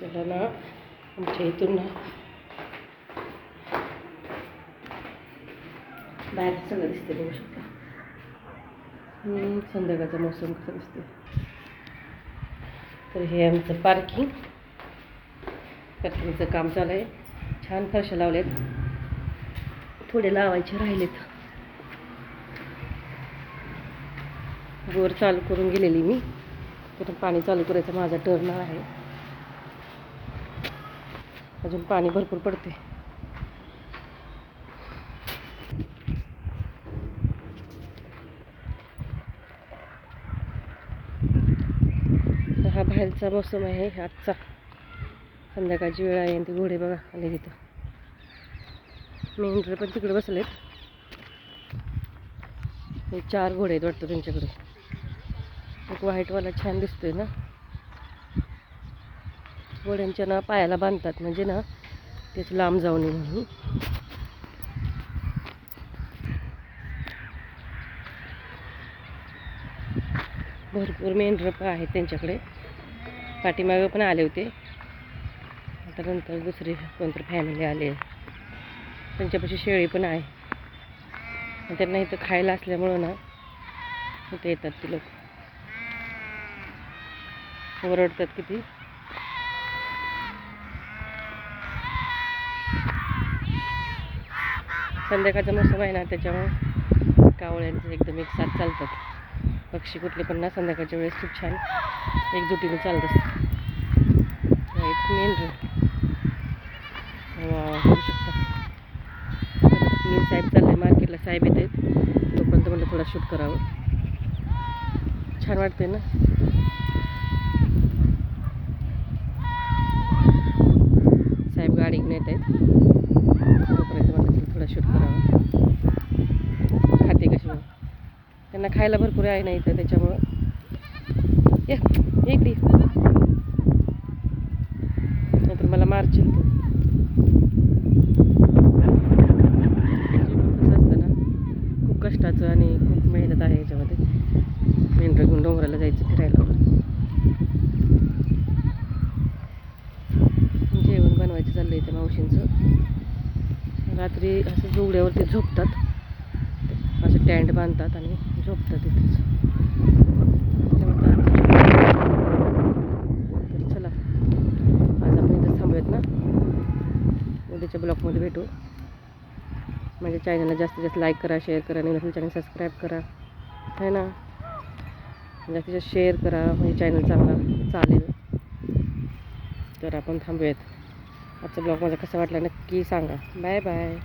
चला ना आमच्या इथून ना बाहेर सगळं दिसते बघू शकता. संध्याकाळचा मोसम कसा दिसते तर हे आमचं पार्किंग पार्किंगचं काम चालू आहे. छान फरशा लावलेत थोडे लावायचे राहिलेत. बोर चालू करून गेलेली मी. तर पाणी चालू करायचं. माझा टर्न आहे. अजून पाणी भरपूर पडते हा बाहेरचा मौसम आहे आजचा. संध्याकाळची वेळ आहे आणि ते घोडे बघा आले तिथं. मेंढर पण तिकडे बसलेत. चार घोडे आहेत वाटतं त्यांच्याकडे. एक व्हाईटवाला छान दिसतोय ना? घोड्यांच्या ना पायाला बांधतात म्हणजे ना तेच लांब जाऊ नये म्हणून. भरपूर मेंढरं पण आहेत त्यांच्याकडे. पाठीमागं पण आले होते. आता नंतर दुसरी कोणतरी फॅमिली आली त्यांच्यापाशी शेळी पण आहे. त्यांना इथं खायला असल्यामुळं ना इथं येतात ती लोक. ओरडतात किती. संध्याकाळचा मोसम आहे ना त्याच्यामुळं कावळ्यांचं एकदम एक साथ चालतात. पक्षी कुठले पण ना संध्याकाळच्या वेळेस खूप छान एकजुटीने चालत असतात. मेन वा शकता मी साहेब चालले मार्केटला साहेब येत आहेत. तोपर्यंत म्हणलं थोडा शूट करावं. छान वाटते ना? साहेब गाडी घेऊन येत आहेत तोपर्यंत म्हणलं चला थोडा शूट करावा खाते कशी मग. त्यांना खायला भरपूर आहे नाही तर त्याच्यामुळं. ये इकडे नाहीतर मला मारशील तू. कसं असतं ना खूप कष्टाचं आणि खूप मेहनत आहे याच्यामध्ये. मेंढरं घेऊन डोंगराला जायचं फिरायला. जेवण बनवायचं चाललं आहे त्या मावशींचं. रात्री असं जोगड्यावरती झोपतात. टेंट बांधतात आणि झोपतात तिथेच तर चला. आज आपण इथं थांबूयात ना. उद्याच्या ब्लॉगमध्ये भेटू. माझ्या चॅनलला जास्तीत जास्त लाईक करा शेअर करा आणि नसेल चॅनल सबस्क्राईब करा. है ना? जास्तीत जास्त शेअर करा. म्हणजे चॅनल चांगला चालेल. तर आपण थांबूयात. आजचा ब्लॉग माझा कसा वाटला नक्की सांगा. Bye bye